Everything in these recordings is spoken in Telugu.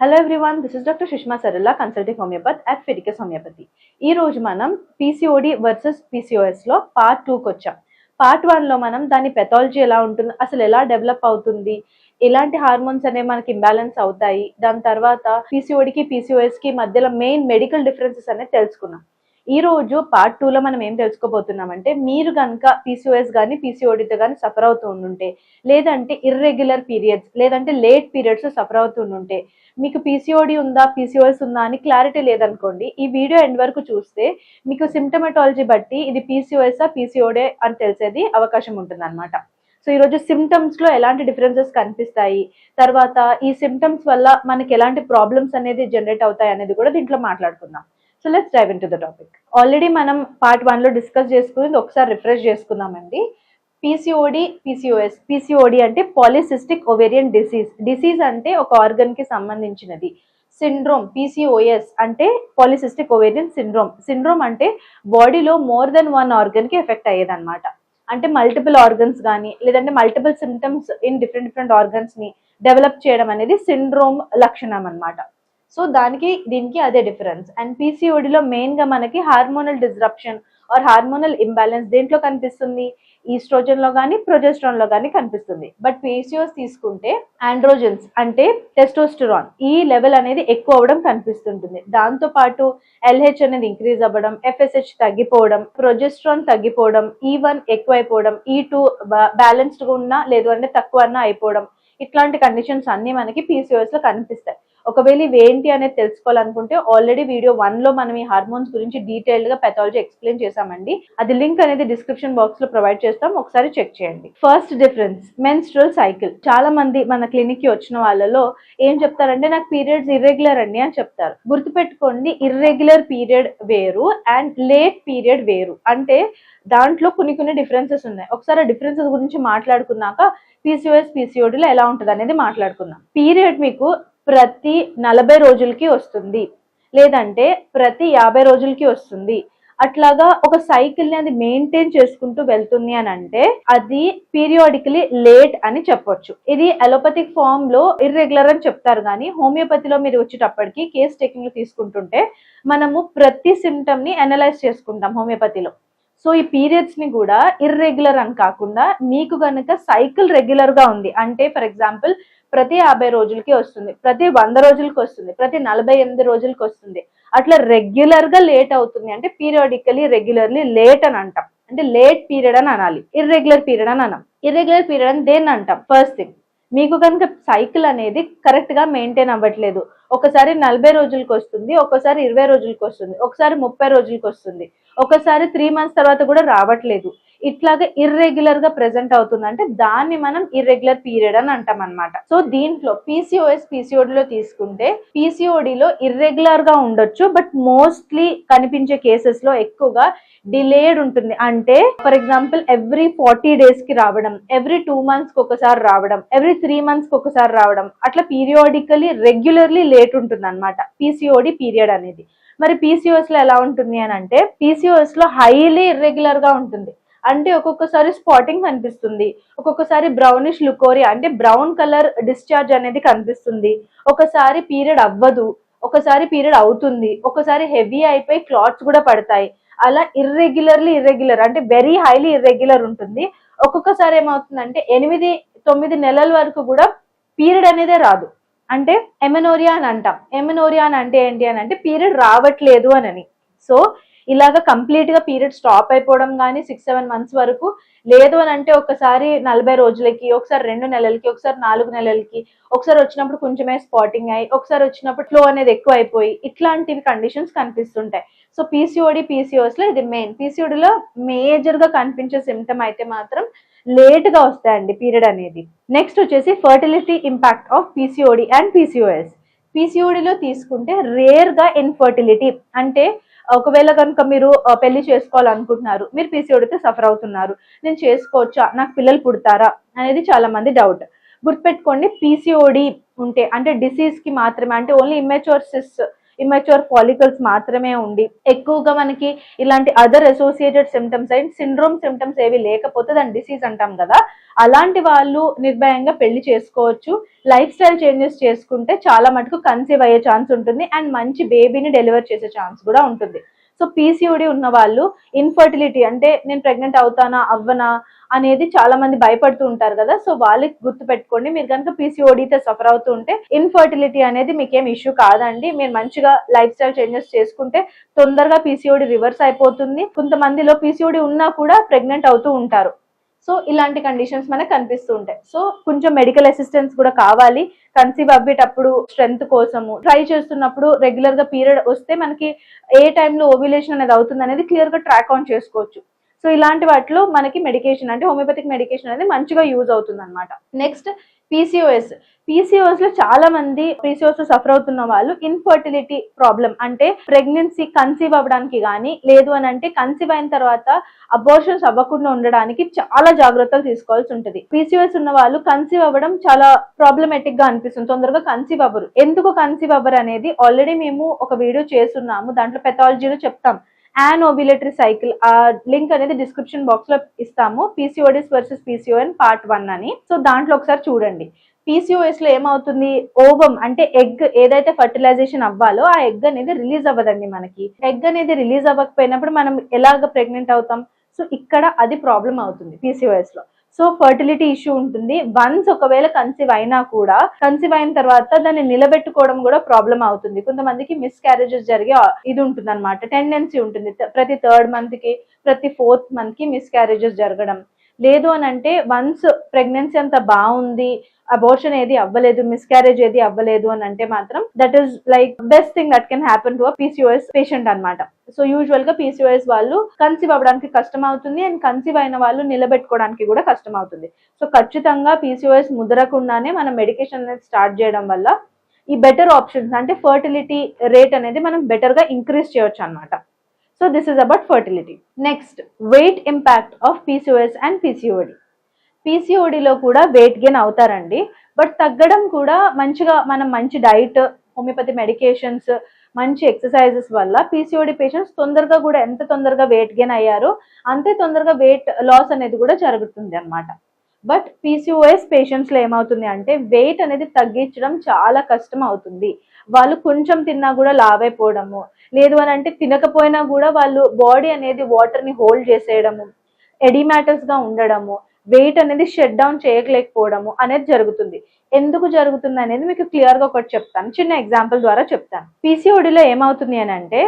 Hello everyone this is doctor Sushma Saralla consulting homeopathy at Fidicus homeopathy ఈ రోజు మనం పీసీఓడి వర్సెస్ పీసీఓఎస్లో పార్ట్ టూకి వచ్చాం. పార్ట్ వన్లో మనం దాని పెథాలజీ ఎలా ఉంటుంది అసలు ఎలా డెవలప్ అవుతుంది ఎలాంటి హార్మోన్స్ అనేవి మనకి ఇంబ్యాలెన్స్ అవుతాయి దాని తర్వాత పీసీఓడికి పీసీఓఎస్కి మధ్యలో మెయిన్ మెడికల్ డిఫరెన్సెస్ అనేది తెలుసుకున్నాం. ఈ రోజు పార్ట్ టూలో మనం ఏం తెలుసుకోబోతున్నామంటే మీరు కనుక పీసీఓఎస్ కానీ పీసీఓడితో కానీ సఫర్ అవుతూ ఉండుంటే లేదంటే ఇర్రెగ్యులర్ పీరియడ్స్ లేదంటే లేట్ పీరియడ్స్ సఫర్ అవుతూ ఉండుంటే మీకు పీసీఓడి ఉందా పీసీఓఎస్ ఉందా అని క్లారిటీ లేదనుకోండి ఈ వీడియో ఎండ్ వరకు చూస్తే మీకు సిమ్టమెటాలజీ బట్టి ఇది పీసీఓఎస్ఆ పీసీఓడే అని తెలిసేది అవకాశం ఉంటుంది సో ఈరోజు సిమ్టమ్స్లో ఎలాంటి డిఫరెన్సెస్ కనిపిస్తాయి తర్వాత ఈ సిమ్టమ్స్ వల్ల మనకి ఎలాంటి ప్రాబ్లమ్స్ అనేది జనరేట్ అవుతాయి అనేది కూడా దీంట్లో మాట్లాడుకుందాం. So let's dive into the topic already మనం పార్ట్ వన్లో డిస్కస్ చేసుకుని ఒకసారి రిఫ్రెష్ చేసుకుందామండి. పీసీఓడి పీసీఓఎస్ పీసీఓడి అంటే పాలిసిస్టిక్ ఓవేరియన్ డిసీజ్ డిసీజ్ అంటే ఒక ఆర్గన్కి సంబంధించినది. సిండ్రోమ్ పీసీఓఎస్ అంటే పాలిసిస్టిక్ ఓవేరియన్ సిండ్రోమ్ సిండ్రోమ్ అంటే బాడీలో మోర్ దెన్ వన్ ఆర్గన్కి ఎఫెక్ట్ అయ్యేదన్నమాట. అంటే మల్టిపుల్ ఆర్గన్స్ కానీ లేదంటే multiple symptoms in different different ఆర్గన్స్ని develop చేయడం అనేది సిండ్రోమ్ లక్షణం అన్నమాట. సో దానికి దీనికి అదే డిఫరెన్స్. అండ్ పీసీఓడిలో మెయిన్గా మనకి hormonal disruption or hormonal imbalance దేంట్లో కనిపిస్తుంది? ఈస్ట్రోజన్లో కానీ ప్రొజెస్ట్రాన్లో కానీ కనిపిస్తుంది. బట్ పీసీఓస్ తీసుకుంటే ఆండ్రోజన్స్ అంటే టెస్టోస్టిరాన్. ఈ లెవెల్ అనేది ఎక్కువ అవ్వడం కనిపిస్తుంటుంది. దాంతో పాటు ఎల్హెచ్ అనేది ఇంక్రీజ్ అవ్వడం ఎఫ్ఎస్హెచ్ తగ్గిపోవడం ప్రొజెస్ట్రాన్ తగ్గిపోవడం ఈ వన్ ఎక్కువైపోవడం ఈ టూ బ్యాలెన్స్డ్గా ఉన్నా లేదు అంటే తక్కువ అన్నా అయిపోవడం. ఇట్లాంటి కండిషన్స్ అన్నీ మనకి పీసీఓస్లో కనిపిస్తాయి. ఒకవేళ ఇవి ఏంటి అనేది తెలుసుకోవాలనుకుంటే ఆల్రెడీ వీడియో వన్లో మనం ఈ హార్మోన్స్ గురించి డీటెయిల్డ్గా పెథాలజీ ఎక్స్ప్లెయిన్ చేసామండి అది లింక్ అనేది డిస్క్రిప్షన్ బాక్స్లో ప్రొవైడ్ చేస్తాం. ఒకసారి చెక్ చేయండి. ఫస్ట్ డిఫరెన్స్ మెన్స్ట్రల్ సైకిల్ చాలా మంది మన క్లినిక్కి వచ్చిన వాళ్ళలో ఏం చెప్తారంటే నాకు పీరియడ్స్ ఇర్రెగ్యులర్ అండి అని చెప్తారు. గుర్తుపెట్టుకోండి ఇర్రెగ్యులర్ పీరియడ్ వేరు అండ్ లేట్ పీరియడ్ వేరు. అంటే దాంట్లో కొన్ని కొన్ని డిఫరెన్సెస్ ఉన్నాయి. ఒకసారి ఆ డిఫరెన్సెస్ గురించి మాట్లాడుకున్నాక పీసీఓఎస్ పీసీఓడిలో ఎలా ఉంటుంది అనేది మాట్లాడుకుందాం. పీరియడ్ మీకు ప్రతి నలభై రోజులకి వస్తుంది. లేదంటే ప్రతి యాభై రోజులకి వస్తుంది. అట్లాగా ఒక సైకిల్ని అది మెయింటైన్ చేసుకుంటూ వెళ్తుంది అని అంటే అది పీరియాడికలీ లేట్ అని చెప్పొచ్చు. ఇది అలోపతిక్ ఫామ్లో ఇర్రెగ్యులర్ అని చెప్తారు కానీ హోమియోపతిలో మీరు వచ్చేటప్పటికి కేస్ టేకింగ్ తీసుకుంటుంటే మనము ప్రతి సిమ్టమ్ని అనలైజ్ చేసుకుంటాం హోమియోపతిలో. సో ఈ పీరియడ్స్ని కూడా ఇర్రెగ్యులర్ అని కాకుండా మీకు గనుక సైకిల్ రెగ్యులర్గా ఉంది. అంటే ఫర్ ఎగ్జాంపుల్ ప్రతి యాభై రోజులకి వస్తుంది ప్రతి వంద రోజులకి వస్తుంది ప్రతి నలభై ఎనిమిది రోజులకి వస్తుంది. అట్లా రెగ్యులర్గా లేట్ అవుతుంది అంటే పీరియాడికలీ రెగ్యులర్లీ లేట్ అని అంటాం. అంటే లేట్ పీరియడ్ అని అనాలి. ఇర్రెగ్యులర్ పీరియడ్ అని అనం. ఇర్రెగ్యులర్ పీరియడ్ అని దేన్ని అంటాం? ఫస్ట్ థింగ్ మీకు కనుక సైకిల్ అనేది కరెక్ట్గా మెయింటైన్ అవ్వట్లేదు. ఒకసారి నలభై రోజులకి వస్తుంది ఒకసారి ఇరవై రోజులకి వస్తుంది ఒకసారి ముప్పై రోజులకి వస్తుంది ఒకసారి త్రీ మంత్స్ తర్వాత కూడా రావట్లేదు. ఇట్లాగా ఇర్రెగ్యులర్గా ప్రెసెంట్ అవుతుంది. అంటే దాన్ని మనం ఇర్రెగ్యులర్ పీరియడ్ అని అంటాం అనమాట సో దీంట్లో పీసీఓఎస్ పీసీఓడిలో తీసుకుంటే పీసీఓడిలో ఇర్రెగ్యులర్గా ఉండొచ్చు బట్ మోస్ట్లీ కనిపించే కేసెస్లో ఎక్కువగా డిలేడ్ ఉంటుంది. అంటే ఫర్ ఎగ్జాంపుల్ ఎవ్రీ ఫార్టీ డేస్కి రావడం ఎవ్రీ టూ మంత్స్కి ఒకసారి రావడం ఎవ్రీ త్రీ మంత్స్కి ఒకసారి రావడం అట్లా పీరియాడికలీ రెగ్యులర్లీ లేట్ ఉంటుంది అనమాట పీసీఓడి పీరియడ్ అనేది. మరి పీసీఓఎస్లో ఎలా ఉంటుంది అని అంటే పీసీఓఎస్లో హైలీ ఇర్రెగ్యులర్గా ఉంటుంది. అంటే ఒక్కొక్కసారి స్పాటింగ్ కనిపిస్తుంది. ఒక్కొక్కసారి బ్రౌనిష్ లుకోరియా అంటే బ్రౌన్ కలర్ డిశ్చార్జ్ అనేది కనిపిస్తుంది. ఒకసారి పీరియడ్ అవ్వదు ఒకసారి పీరియడ్ అవుతుంది ఒకసారి హెవీ అయిపోయి క్లాత్స్ కూడా పడతాయి. అలా ఇర్రెగ్యులర్లీ ఇర్రెగ్యులర్ అంటే వెరీ హైలీ ఇర్రెగ్యులర్ ఉంటుంది. ఒక్కొక్కసారి ఏమవుతుందంటే ఎనిమిది తొమ్మిది నెలల వరకు కూడా పీరియడ్ అనేదే రాదు. అంటే ఎమెనోరియా అని అంటాం. ఎమెనోరియా అని అంటే ఏంటి అని అంటే పీరియడ్ రావట్లేదు అని సో ఇలాగ కంప్లీట్గా పీరియడ్ స్టాప్ అయిపోవడం కానీ సిక్స్ సెవెన్ మంత్స్ వరకు లేదు అని అంటే ఒకసారి నలభై రోజులకి ఒకసారి రెండు నెలలకి ఒకసారి నాలుగు నెలలకి ఒకసారి వచ్చినప్పుడు కొంచెమే స్పాటింగ్ అయ్యి ఒకసారి వచ్చినప్పుడు ఫ్లో అనేది ఎక్కువ అయిపోయి ఇట్లాంటివి కండిషన్స్ కనిపిస్తుంటాయి. సో పీసీఓడి పీసీఓస్లో ఇది మెయిన్ పీసీఓడిలో మేజర్గా కనిపించే సిమ్టమ్ అయితే మాత్రం లేట్గా వస్తాయండి పీరియడ్ అనేది. నెక్స్ట్ వచ్చేసి fertility impact of PCOD and PCOS పీసీఓడిలో తీసుకుంటే రేర్గా ఇన్ఫర్టిలిటీ అంటే ఒకవేళ కనుక మీరు పెళ్ళి చేసుకోవాలనుకుంటున్నారు మీరు పీసీఓడితో సఫర్ అవుతున్నారు నేను చేసుకోవచ్చా నాకు పిల్లలు పుడతారా అనేది చాలా మంది డౌట్ గుర్తుపెట్టుకోండి పీసీఓడి ఉంటే అంటే డిసీజ్కి మాత్రమే అంటే only immature cyst immature follicles మాత్రమే ఉండి ఎక్కువగా మనకి ఇలాంటి other associated symptoms and syndrome symptoms ఏవి లేకపోతే దాని డిసీజ్ అంటాం కదా అలాంటి వాళ్ళు నిర్భయంగా పెళ్ళి చేసుకోవచ్చు. లైఫ్ స్టైల్ చేంజెస్ చేసుకుంటే చాలా మటుకు కన్సీవ్ అయ్యే ఛాన్స్ ఉంటుంది. అండ్ మంచి బేబీని డెలివర్ చేసే ఛాన్స్ కూడా ఉంటుంది. సో పీసీఓడి ఉన్న వాళ్ళు ఇన్ఫర్టిలిటీ అంటే నేను ప్రెగ్నెంట్ అవుతానా అవ్వనా అనేది చాలా మంది భయపడుతూ ఉంటారు కదా. సో వాళ్ళకి గుర్తు పెట్టుకోండి మీరు కనుక పీసీఓడితో సఫర్ అవుతూ ఉంటే ఇన్ఫర్టిలిటీ అనేది మీకేం ఇష్యూ కాదండి. మీరు మంచిగా లైఫ్ స్టైల్ చేంజెస్ చేసుకుంటే తొందరగా పీసీఓడి రివర్స్ అయిపోతుంది. కొంతమందిలో పీసీఓడి ఉన్నా కూడా ప్రెగ్నెంట్ అవుతూ ఉంటారు. సో ఇలాంటి కండిషన్స్ మనకు కనిపిస్తూ ఉంటాయి. సో కొంచెం మెడికల్ అసిస్టెన్స్ కూడా కావాలి. కన్సీవ్ అవ్వేటప్పుడు స్ట్రెంత్ కోసము ట్రై చేస్తున్నప్పుడు రెగ్యులర్గా పీరియడ్ వస్తే మనకి ఏ టైంలో ఓవ్యులేషన్ అనేది అవుతుంది అనేది క్లియర్గా ట్రాక్ ఆన్ చేసుకోవచ్చు. సో ఇలాంటి వాటిలో మనకి మెడికేషన్ అంటే హోమియోపతిక్ మెడికేషన్ అనేది మంచిగా యూజ్ అవుతుంది అనమాట నెక్స్ట్ పీసీఓఎస్ పీసీఓఎస్లో చాలా మంది పీసీఓఎస్ సఫర్ అవుతున్న వాళ్ళు ఇన్ఫర్టిలిటీ ప్రాబ్లం అంటే ప్రెగ్నెన్సీ కన్సీవ్ అవ్వడానికి కానీ లేదు అని అంటే కన్సీవ్ అయిన తర్వాత అబోర్షన్స్ అవ్వకుండా ఉండడానికి చాలా జాగ్రత్తలు తీసుకోవాల్సి ఉంటుంది. పీసీఓఎస్ ఉన్న వాళ్ళు కన్సీవ్ అవ్వడం చాలా ప్రాబ్లమేటిక్గా అనిపిస్తుంది. తొందరగా కన్సీవ్ అవ్వరు. ఎందుకు కన్సీవ్ అవ్వరు అనేది ఆల్రెడీ మేము ఒక వీడియో చేస్తున్నాము. దాంట్లో పెథాలజీలో చెప్తాం. యాన్ ఓబిలేటరీ సైకిల్ ఆ లింక్ అనేది డిస్క్రిప్షన్ బాక్స్లో ఇస్తాము. PCODs versus PCOS part one అని. సో దాంట్లో ఒకసారి చూడండి. పీసీఓఎస్లో ఏమవుతుంది? ఓవం అంటే ఎగ్ ఏదైతే ఫర్టిలైజేషన్ అవ్వాలో ఆ ఎగ్ అనేది రిలీజ్ అవ్వదండి మనకి. ఎగ్ అనేది రిలీజ్ అవ్వకపోయినప్పుడు మనం ఎలాగ ప్రెగ్నెంట్ అవుతాం? సో ఇక్కడ అది ప్రాబ్లం అవుతుంది పీసీఓఎస్లో. సో ఫర్టిలిటీ ఇష్యూ ఉంటుంది. వన్స్ ఒకవేళ కన్సీవ్ అయినా కూడా కన్సీవ్ అయిన తర్వాత దాన్ని నిలబెట్టుకోవడం కూడా ప్రాబ్లం అవుతుంది. కొంతమందికి మిస్ క్యారేజెస్ జరిగే ఇది ఉంటుంది అనమాట టెండెన్సీ ఉంటుంది. ప్రతి థర్డ్ మంత్కి ప్రతి ఫోర్త్ మంత్కి మిస్ క్యారేజెస్ జరగడం. లేదు అని అంటే వన్స్ ప్రెగ్నెన్సీ అంత బాగుంది అబోర్షన్ ఏది అవ్వలేదు మిస్క్యారేజ్ ఏది అవ్వలేదు అని అంటే మాత్రం that is like best thing that can happen to a PCOS patient అన్నమాట. సో యూజువల్గా పీసీఓఎస్ వాళ్ళు కన్సీవ్ అవ్వడానికి కష్టం అవుతుంది అండ్ కన్సీవ్ అయిన వాళ్ళు నిలబెట్టుకోవడానికి కూడా కష్టం అవుతుంది. సో ఖచ్చితంగా పీసీఓఎస్ ముదరకుండానే మనం మెడికేషన్ అనేది స్టార్ట్ చేయడం వల్ల ఈ బెటర్ ఆప్షన్స్ అంటే ఫర్టిలిటీ రేట్ అనేది మనం బెటర్గా ఇంక్రీజ్ చేయొచ్చు అనమాట so this is about fertility next weight impact of PCOS and PCOD పీసీఓడిలో కూడా వెయిట్ గెయిన్ అవుతారండి. బట్ తగ్గడం కూడా మంచిగా మనం మంచి డైట్ హోమియోపతి మెడికేషన్స్ మంచి ఎక్సర్సైజెస్ వల్ల పీసీఓడి పేషెంట్స్ తొందరగా కూడా ఎంత తొందరగా వెయిట్ గెయిన్ అయ్యారో అంతే తొందరగా వెయిట్ లాస్ అనేది కూడా జరుగుతుంది అనమాట బట్ పీసీఓఎస్ పేషెంట్స్లో ఏమవుతుంది అంటే వెయిట్ అనేది తగ్గించడం చాలా కష్టం అవుతుంది. వాళ్ళు కొంచెం తిన్నా కూడా లావైపోవడము. లేదు అని అంటే తినకపోయినా కూడా వాళ్ళు బాడీ అనేది వాటర్ని హోల్డ్ చేసేయడము. ఎడిమాటస్గా ఉండడము. వెయిట్ అనేది షట్ డౌన్ చేయలేకపోవడము అనేది జరుగుతుంది. ఎందుకు జరుగుతుంది అనేది మీకు క్లియర్గా ఒకటి చెప్తాను. చిన్న ఎగ్జాంపుల్ ద్వారా చెప్తాను. పీసీఓడిలో ఏమవుతుంది అని అంటే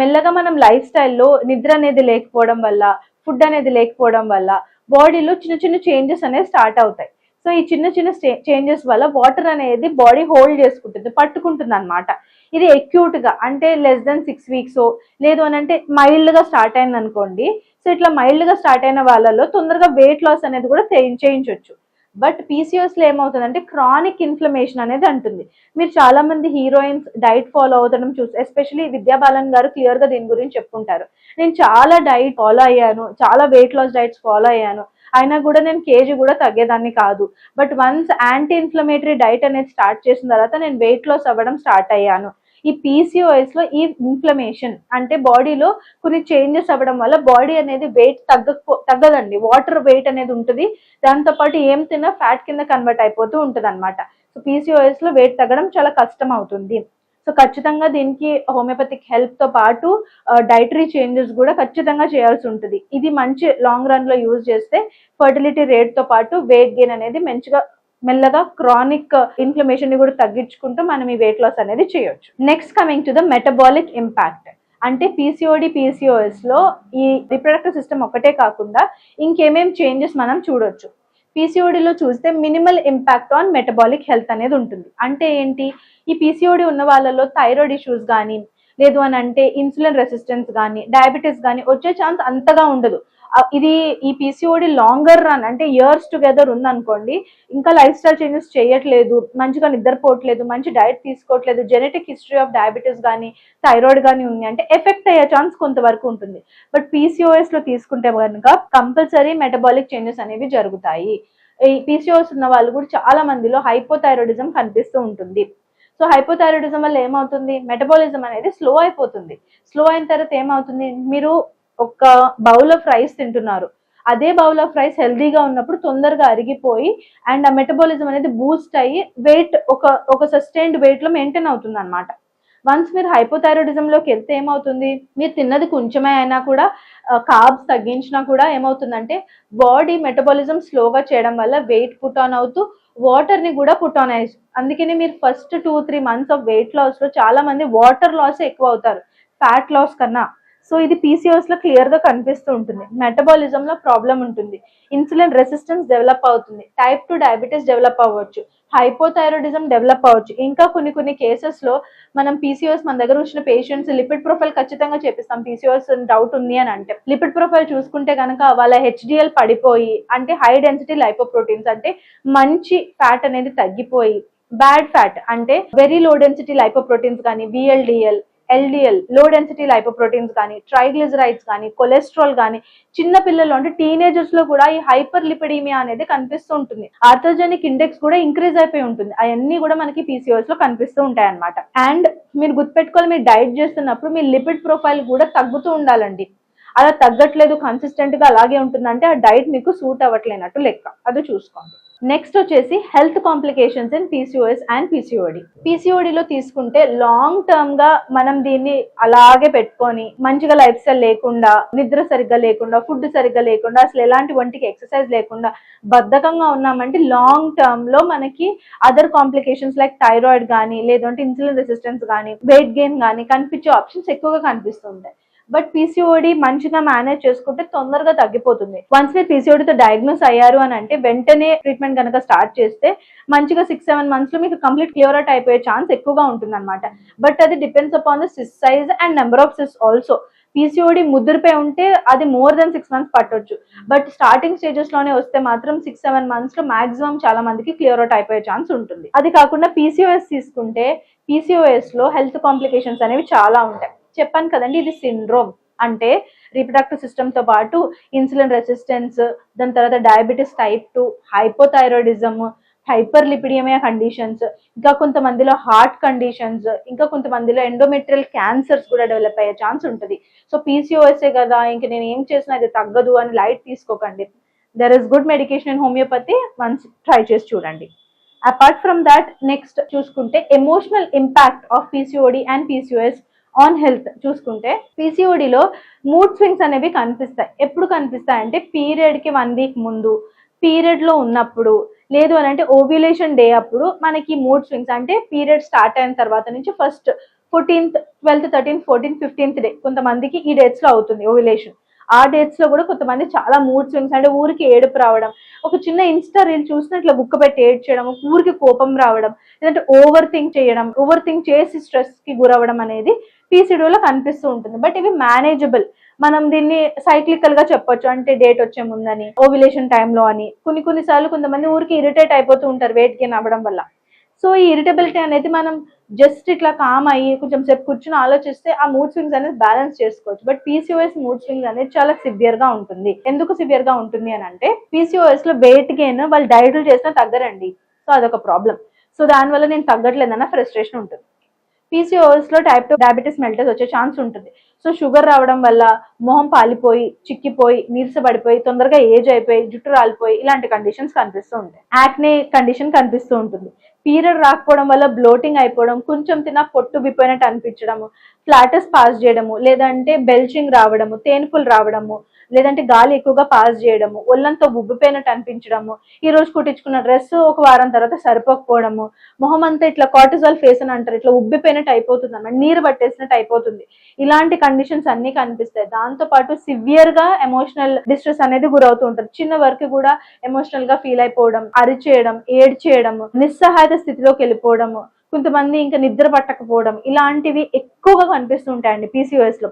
మెల్లగా మనం లైఫ్ స్టైల్లో నిద్ర అనేది లేకపోవడం వల్ల ఫుడ్ అనేది లేకపోవడం వల్ల బాడీలో చిన్న చిన్న చేంజెస్ అనేవి స్టార్ట్ అవుతాయి. సో ఈ చిన్న చిన్న చేంజెస్ వల్ల వాటర్ అనేది బాడీ హోల్డ్ చేసుకుంటుంది పట్టుకుంటుంది అనమాట ఇది acute గా అంటే లెస్ దెన్ సిక్స్ వీక్స్ లేదు అని అంటే మైల్డ్గా స్టార్ట్ అయింది అనుకోండి సో ఇట్లా మైల్డ్గా స్టార్ట్ అయిన వాళ్ళలో తొందరగా వెయిట్ లాస్ అనేది కూడా చేయించవచ్చు బట్ పీసీఎస్లో ఏమవుతుందంటే క్రానిక్ ఇన్ఫ్లమేషన్ అనేది అంటుంది. మీరు చాలా మంది హీరోయిన్స్ డైట్ ఫాలో అవుతడం చూసి ఎస్పెషలీ విద్యా బాలన్ గారు క్లియర్గా దీని గురించి చెప్పుకుంటారు. నేను చాలా డైట్ ఫాలో అయ్యాను చాలా వెయిట్ లాస్ డైట్స్ ఫాలో అయ్యాను. అయినా కూడా నేను కేజీ కూడా తగ్గేదాన్ని కాదు. But once anti inflammatory diet అనేది స్టార్ట్ చేసిన తర్వాత నేను వెయిట్ లాస్ అవ్వడం స్టార్ట్ అయ్యాను. ఈ పీసీఓఎస్లో ఈ ఇన్ఫ్లమేషన్ అంటే బాడీలో కొన్ని చేంజెస్ అవ్వడం వల్ల బాడీ అనేది వెయిట్ తగ్గ తగ్గదండి. వాటర్ వెయిట్ అనేది ఉంటుంది. దాంతో పాటు ఏం తిన్నా ఫ్యాట్ కింద కన్వర్ట్ అయిపోతూ ఉంటుంది అనమాట సో పీసీఓఎస్లో వెయిట్ తగ్గడం చాలా కష్టం అవుతుంది. సో ఖచ్చితంగా దీనికి హోమియోపతిక్ హెల్ప్తో పాటు డైటరీ చేంజెస్ కూడా ఖచ్చితంగా చేయాల్సి ఉంటుంది. ఇది మంచి లాంగ్ రన్లో యూజ్ చేస్తే ఫర్టిలిటీ రేట్తో పాటు వెయిట్ గెయిన్ అనేది మంచిగా మెల్లగా క్రానిక్ ఇన్ఫ్లమేషన్ని కూడా తగ్గించుకుంటూ మనం ఈ వెయిట్ లాస్ అనేది చేయొచ్చు. Next coming to the metabolic impact అంటే పీసీఓడి పీసీఓఎస్లో ఈ రిప్రొడక్టివ్ సిస్టమ్ ఒకటే కాకుండా ఇంకేమేం చేంజెస్ మనం చూడొచ్చు. పీసీఓడిలో చూస్తే minimal impact on metabolic health అనేది ఉంటుంది. అంటే ఏంటి? ఈ పీసీఓడి ఉన్న వాళ్ళలో థైరాయిడ్ ఇష్యూస్ కానీ లేదు అని అంటే ఇన్సులిన్ రెసిస్టెన్స్ కానీ డయాబెటీస్ కానీ వచ్చే ఛాన్స్ అంతగా ఉండదు. ఇది ఈ పీసీఓడి లాంగర్ రన్ అంటే ఇయర్స్ టుగెదర్ ఉందనుకోండి ఇంకా లైఫ్ స్టైల్ చేంజెస్ చేయట్లేదు మంచిగా నిద్రపోవట్లేదు మంచి డైట్ తీసుకోవట్లేదు జెనెటిక్ హిస్టరీ ఆఫ్ డయాబెటీస్ కానీ థైరాయిడ్ కానీ ఉంది అంటే ఎఫెక్ట్ అయ్యే ఛాన్స్ కొంతవరకు ఉంటుంది. బట్ పీసీఓఎస్లో తీసుకుంటే కనుక కంపల్సరీ మెటబాలిక్ చేంజెస్ అనేవి జరుగుతాయి. ఈ పీసీఓఎస్ ఉన్న వాళ్ళు కూడా చాలా మందిలో హైపోథైరాయిడిజం కనిపిస్తూ ఉంటుంది. సో హైపోథైరాయిడిజం వల్ల ఏమవుతుంది? మెటబాలిజం అనేది స్లో అయిపోతుంది. స్లో అయిన తర్వాత ఏమవుతుంది? మీరు ఒక బౌల్ ఆఫ్ రైస్ తింటున్నారు. అదే బౌల్ ఆఫ్ రైస్ హెల్దీగా ఉన్నప్పుడు తొందరగా అరిగిపోయి అండ్ ఆ మెటబాలిజం అనేది బూస్ట్ అయ్యి వెయిట్ ఒక ఒక సస్టైన్డ్ వెయిట్లో మెయింటైన్ అవుతుంది అనమాట వన్స్ మీరు హైపోథైరాయిడిజంలోకి వెళ్తే ఏమవుతుంది? మీరు తిన్నది కొంచెమే అయినా కూడా కార్బ్స్ తగ్గించినా కూడా ఏమవుతుందంటే బాడీ మెటబాలిజం స్లోగా చేయడం వల్ల వెయిట్ పుట్ ఆన్ అవుతూ వాటర్ని కూడా పుట్ ఆన్ అయ్యి అందుకని మీరు first two three months of weight లాస్లో చాలా మంది వాటర్ లాస్ ఎక్కువ అవుతారు. ఫ్యాట్ లాస్ కన్నా. సో ఇది పీసీఓస్లో క్లియర్గా కనిపిస్తూ ఉంటుంది. మెటబాలిజం లో ప్రాబ్లం ఉంటుంది. ఇన్సులిన్ రెసిస్టెన్స్ డెవలప్ అవుతుంది. టైప్ టు డయాబెటీస్ డెవలప్ అవ్వచ్చు. హైపోథైరాయిడిజం డెవలప్ అవ్వచ్చు. ఇంకా కొన్ని కొన్ని కేసెస్లో మనం పీసీఓస్ మన దగ్గర వచ్చిన పేషెంట్స్ లిపిడ్ ప్రొఫైల్ ఖచ్చితంగా చేపిస్తాం. పీసీఓస్ డౌట్ ఉంది అని అంటే. లిపిడ్ ప్రొఫైల్ చూసుకుంటే కనుక వాళ్ళ హెచ్డిఎల్ పడిపోయి అంటే హై డెన్సిటీ లైపోప్రోటీన్స్ అంటే మంచి ఫ్యాట్ అనేది తగ్గిపోయి బ్యాడ్ ఫ్యాట్ అంటే వెరీ లో డెన్సిటీ లైపోప్రోటీన్స్ కానీ విఎల్డిఎల్ ఎల్డిఎల్లో డెన్సిటీ లైపోప్రోటీన్స్ కానీ ట్రైగ్లిజరైడ్స్ కానీ కొలెస్ట్రాల్ కానీ చిన్న పిల్లలు అంటే టీనేజర్స్లో కూడా ఈ హైపర్ లిపిడీమియా అనేది కనిపిస్తూ ఉంటుంది. ఆర్థోజెనిక్ ఇండెక్స్ కూడా ఇంక్రీజ్ అయిపోయి ఉంటుంది. అవన్నీ కూడా మనకి పీసీఓస్లో కనిపిస్తూ ఉంటాయి అనమాట అండ్ మీరు గుర్తుపెట్టుకోవాలి మీరు డైట్ చేస్తున్నప్పుడు మీ లిపిడ్ ప్రొఫైల్ కూడా తగ్గుతూ ఉండాలండి. అలా తగ్గట్లేదు కన్సిస్టెంట్గా అలాగే ఉంటుందంటే ఆ డైట్ మీకు సూట్ అవ్వట్లేనట్టు లెక్క. అది చూసుకోండి. నెక్స్ట్ వచ్చేసి health complications in PCOS and PCOD పీసీఓడిలో తీసుకుంటే లాంగ్ టర్మ్గా మనం దీన్ని అలాగే పెట్టుకొని మంచిగా లైఫ్ స్టైల్ లేకుండా నిద్ర సరిగ్గా లేకుండా ఫుడ్ సరిగ్గా లేకుండా అసలు ఎలాంటి వంటికి ఎక్సర్సైజ్ లేకుండా బద్ధకంగా ఉన్నామంటే లాంగ్ టర్మ్లో మనకి అదర్ కాంప్లికేషన్స్ లైక్ థైరాయిడ్ కానీ లేదంటే ఇన్సులిన్ రెసిస్టెన్స్ కానీ వెయిట్ గెయిన్ కానీ కనిపించే ఆప్షన్స్ ఎక్కువగా కనిపిస్తుంటాయి. బట్ పీసీఓడి మంచిగా మేనేజ్ చేసుకుంటే తొందరగా తగ్గిపోతుంది. వన్స్ మీరు పీసీఓడితో డయాగ్నోస్ అయ్యారు అని అంటే వెంటనే ట్రీట్మెంట్ కనుక స్టార్ట్ చేస్తే మంచిగా సిక్స్ సెవెన్ మంత్స్లో మీకు కంప్లీట్ క్లియర్ అవుట్ అయిపోయే ఛాన్స్ ఎక్కువగా ఉంటుంది అనమాట బట్ అది depends upon the cyst size and number of cyst also PCOD ముద్దురిపై ఉంటే అది మోర్ దెన్ సిక్స్ మంత్స్ పట్టొచ్చు. బట్ స్టార్టింగ్ స్టేజెస్లోనే వస్తే మాత్రం సిక్స్ సెవెన్ మంత్స్లో మాక్సిమం చాలా మందికి క్లియర్ అవుట్ అయిపోయే ఛాన్స్ ఉంటుంది. అది కాకుండా పీసీఓఎస్ తీసుకుంటే పీసీఓఎస్లో హెల్త్ కాంప్లికేషన్స్ అనేవి చాలా ఉంటాయి. చెప్పాను కదండి ఇది సిండ్రోమ్. అంటే రీప్రొడక్టివ్ సిస్టమ్తో పాటు ఇన్సులిన్ రెసిస్టెన్స్ దాని తర్వాత diabetes type two hypothyroidism hyperlipidemia conditions ఇంకా కొంతమందిలో హార్ట్ కండిషన్స్ ఇంకా కొంతమందిలో ఎండోమెట్రియల్ క్యాన్సర్స్ కూడా డెవలప్ అయ్యే ఛాన్స్ ఉంటుంది. సో పీసీఓఎస్ఏ కదా ఇంక నేను ఏం చేసినా అది తగ్గదు అని లైట్ తీసుకోకండి. There is good medication in homeopathy once try చేసి చూడండి. అపార్ట్ ఫ్రమ్ దాట్ నెక్స్ట్ చూసుకుంటే emotional impact of PCOD and PCOS on health చూసుకుంటే పీసీఓడిలో మూడ్ స్వింగ్స్ అనేవి కనిపిస్తాయి. ఎప్పుడు కనిపిస్తాయి అంటే పీరియడ్కి వన్ వీక్ ముందు పీరియడ్లో ఉన్నప్పుడు లేదు అని అంటే ఓవ్యులేషన్ డే అప్పుడు మనకి మూడ్ స్వింగ్స్ అంటే పీరియడ్ స్టార్ట్ అయిన తర్వాత నుంచి first fourteenth twelfth thirteenth fourteenth fifteenth day కొంతమందికి ఈ డేట్స్లో అవుతుంది ఓవ్యులేషన్ ఆ డేట్స్లో కూడా కొంతమంది చాలా మూడ్ స్వింగ్స్ అంటే ఊరికి ఏడుపు రావడం ఒక చిన్న ఇన్స్టా రీల్ చూసినట్లు బుక్ పెట్టి పెట్టి ఏడ్చేయడం ఊరికి కోపం రావడం లేదంటే ఓవర్ థింక్ చేయడం ఓవర్ థింక్ చేసి స్ట్రెస్కి గురవడం అనేది పీసీడీలో కనిపిస్తూ ఉంటుంది. బట్ ఇవి మేనేజబుల్ మనం దీన్ని సైక్లికల్గా చెప్పొచ్చు. అంటే డేట్ వచ్చే ముందని ఓవిలేషన్ టైంలో అని. కొన్ని కొన్ని సార్లు కొంతమంది ఊరికి ఇరిటేట్ అయిపోతూ ఉంటారు వెయిట్ గెయిన్ అవ్వడం వల్ల. సో ఈ ఇరిటబిలిటీ అనేది మనం జస్ట్ ఇట్లా కామ్ అయ్యి కొంచెం సేపు కూర్చుని ఆలోచిస్తే ఆ మూడ్ స్వింగ్స్ అనేది బ్యాలెన్స్ చేసుకోవచ్చు. బట్ పీసీఓఎస్ మూడ్ స్వింగ్స్ అనేది చాలా సివియర్గా ఉంటుంది. ఎందుకు సివియర్గా ఉంటుంది అని అంటే పీసీఓఎస్లో వెయిట్ గెయిన్ వాళ్ళు డైట్లు చేసినా తగ్గరండి. సో అదొక ప్రాబ్లం సో దానివల్ల నేను తగ్గట్లేదన్న ఫ్రస్ట్రేషన్ ఉంటుంది. పీసీఓఎస్లో టైప్ టూ డయాబెటీస్ మెల్టస్ వచ్చే ఛాన్స్ ఉంటుంది. సో షుగర్ రావడం వల్ల మొహం పాలిపోయి చిక్కిపోయి నీరసపడిపోయి తొందరగా ఏజ్ అయిపోయి జుట్టు రాలిపోయి ఇలాంటి కండిషన్స్ కనిపిస్తూ ఉంటాయి. యాక్నే కండిషన్ కనిపిస్తూ ఉంటుంది. పీరియడ్ రాకపోవడం వల్ల బ్లోటింగ్ అయిపోవడం కొంచెం తిన పొట్టు బిపోయినట్టు అనిపించడము ఫ్లాటస్ పాస్ చేయడము లేదంటే బెల్చింగ్ రావడము తేనుపులు రావడము లేదంటే గాలి ఎక్కువగా పాస్ చేయడము ఒళ్ళంతా ఉబ్బిపోయినట్టు అనిపించడము ఈ రోజు కుట్టించుకున్న డ్రెస్ ఒక వారం తర్వాత సరిపోకపోవడము మొహం అంతా ఇట్లా కార్టిజాల్ ఫేస్ అని అంటారు ఇట్లా ఉబ్బిపోయినట్టు అయిపోతుంది అన్నమాట నీరు పట్టేసినట్టు అయిపోతుంది. ఇలాంటి కండిషన్స్ అన్ని కనిపిస్తాయి. దాంతో పాటు సివియర్గా ఎమోషనల్ డిస్ట్రెస్ అనేది గురవుతూ ఉంటారు చిన్న వరకు కూడా ఎమోషనల్గా ఫీల్ అయిపోవడం అరిచేయడం ఏడ్చేయడం నిస్సహాయత స్థితిలోకి వెళ్ళిపోవడము కొంతమంది ఇంకా నిద్ర పట్టకపోవడం ఇలాంటివి ఎక్కువగా కనిపిస్తుంటాయండి పీసీఓఎస్లో.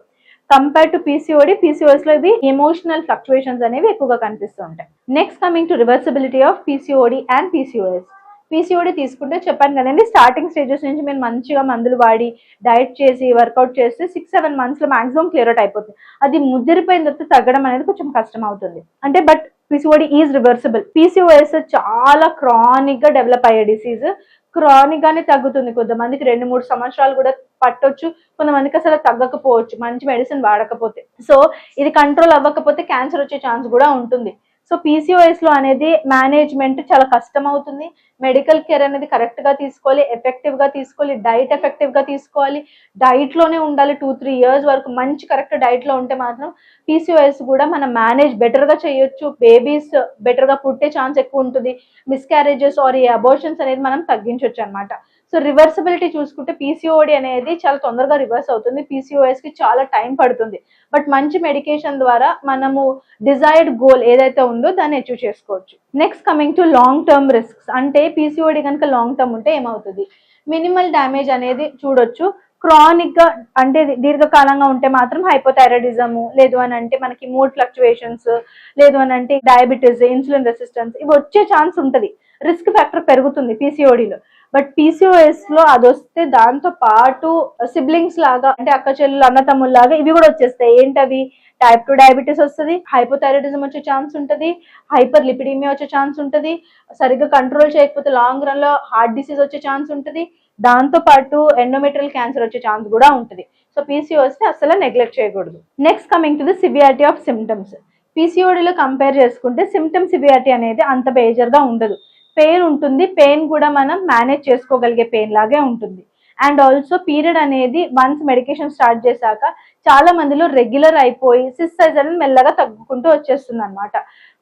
కంపేర్ టు పీసీఓడి పీసీఓఎస్లో ఇవి ఎమోషనల్ ఫ్లక్చువేషన్స్ అనేవి ఎక్కువగా కనిపిస్తూ ఉంటాయి next coming to reversibility of PCOD and PCOS PCOD తీసుకుంటే చెప్పాను కదండి స్టార్టింగ్ స్టేజెస్ నుంచి మీరు మంచిగా మందులు వాడి డైట్ చేసి వర్కౌట్ చేస్తే సిక్స్ సెవెన్ మంత్స్లో మాక్సిమం క్లియర్ అవుట్ అయిపోతుంది. అది ముద్దిరిపోయిన తర్వాత తగ్గడం అనేది కొంచెం కష్టం అవుతుంది. అంటే but PCOD is reversible PCOS చాలా క్రానిక్గా డెవలప్ అయ్యే డిసీజ్ క్రానిక్ గానే తగ్గుతుంది. కొంతమందికి రెండు మూడు సంవత్సరాలు కూడా పట్టొచ్చు. కొంతమందికి అసలు తగ్గకపోవచ్చు. మంచి మెడిసిన్ వాడకపోతే. సో ఇది కంట్రోల్ అవ్వకపోతే క్యాన్సర్ వచ్చే ఛాన్స్ కూడా ఉంటుంది. సో పీసీఓఎస్లో అనేది మేనేజ్మెంట్ చాలా కష్టం అవుతుంది మెడికల్ కేర్ అనేది కరెక్ట్గా తీసుకోవాలి ఎఫెక్టివ్గా తీసుకోవాలి డైట్ ఎఫెక్టివ్గా తీసుకోవాలి. డైట్లోనే ఉండాలి టూ త్రీ ఇయర్స్ వరకు. మంచి కరెక్ట్ డైట్లో ఉంటే మాత్రం పీసీఓఎస్ కూడా మనం మేనేజ్ బెటర్గా చేయొచ్చు. బేబీస్ బెటర్గా పుట్టే ఛాన్స్ ఎక్కువ ఉంటుంది. మిస్క్యారేజెస్ ఆర్ ఈ అబోర్షన్స్ అనేది మనం తగ్గించవచ్చు అనమాట సో రివర్సిబిలిటీ చూసుకుంటే పీసీఓడి అనేది చాలా తొందరగా రివర్స్ అవుతుంది. పీసీఓఎస్కి చాలా టైం పడుతుంది. బట్ మంచి మెడికేషన్ ద్వారా మనము డిజైర్డ్ గోల్ ఏదైతే ఉందో దాన్ని అచీవ్ చేసుకోవచ్చు. Next coming to long term risks అంటే పీసీఓడి కనుక లాంగ్ టర్మ్ ఉంటే ఏమవుతుంది? మినిమల్ డ్యామేజ్ అనేది చూడొచ్చు. క్రానిక్గా అంటే దీర్ఘకాలంగా ఉంటే మాత్రం హైపోథైరాయిడిజము లేదు అని అంటే మనకి మూడ్ ఫ్లక్చువేషన్స్ లేదు అని అంటే డయాబెటీస్ ఇన్సులిన్ రెసిస్టెన్స్ ఇవి వచ్చే ఛాన్స్ ఉంటుంది. రిస్క్ ఫ్యాక్టర్ పెరుగుతుంది పీసీఓడిలో. బట్ పీసీఓఎస్లో అది వస్తే దాంతో పాటు సిబ్లింగ్స్ లాగా అంటే అక్క చెల్లెలు అన్న లాగా ఇవి కూడా వచ్చేస్తాయి. ఏంటవి? టైప్ టూ డయాబెటీస్ వస్తుంది హైపోథైరాయిడిజం వచ్చే ఛాన్స్ ఉంటుంది హైపర్ లిపిడీమియా వచ్చే ఛాన్స్ ఉంటుంది సరిగ్గా కంట్రోల్ చేయకపోతే లాంగ్ రన్లో హార్ట్ డిసీజ్ వచ్చే ఛాన్స్ ఉంటుంది దాంతో పాటు ఎండోమెట్రియల్ క్యాన్సర్ వచ్చే ఛాన్స్ కూడా ఉంటుంది. సో పీసీఓఎస్ని అసలు నెగ్లెక్ట్ చేయకూడదు. Next coming to the severity of symptoms పీసీఓడిలో compare చేసుకుంటే సిమ్టమ్ సివియారిటీ అనేది అంత బేజర్గా ఉండదు. పెయిన్ ఉంటుంది పెయిన్ కూడా మనం మేనేజ్ చేసుకోగలిగే పెయిన్ లాగే ఉంటుంది. అండ్ ఆల్సో పీరియడ్ అనేది వన్స్ మెడికేషన్ స్టార్ట్ చేశాక చాలా మందిలో రెగ్యులర్ అయిపోయి సిస్ సైజ్ అనేది మెల్లగా తగ్గుకుంటూ వచ్చేస్తుంది అనమాట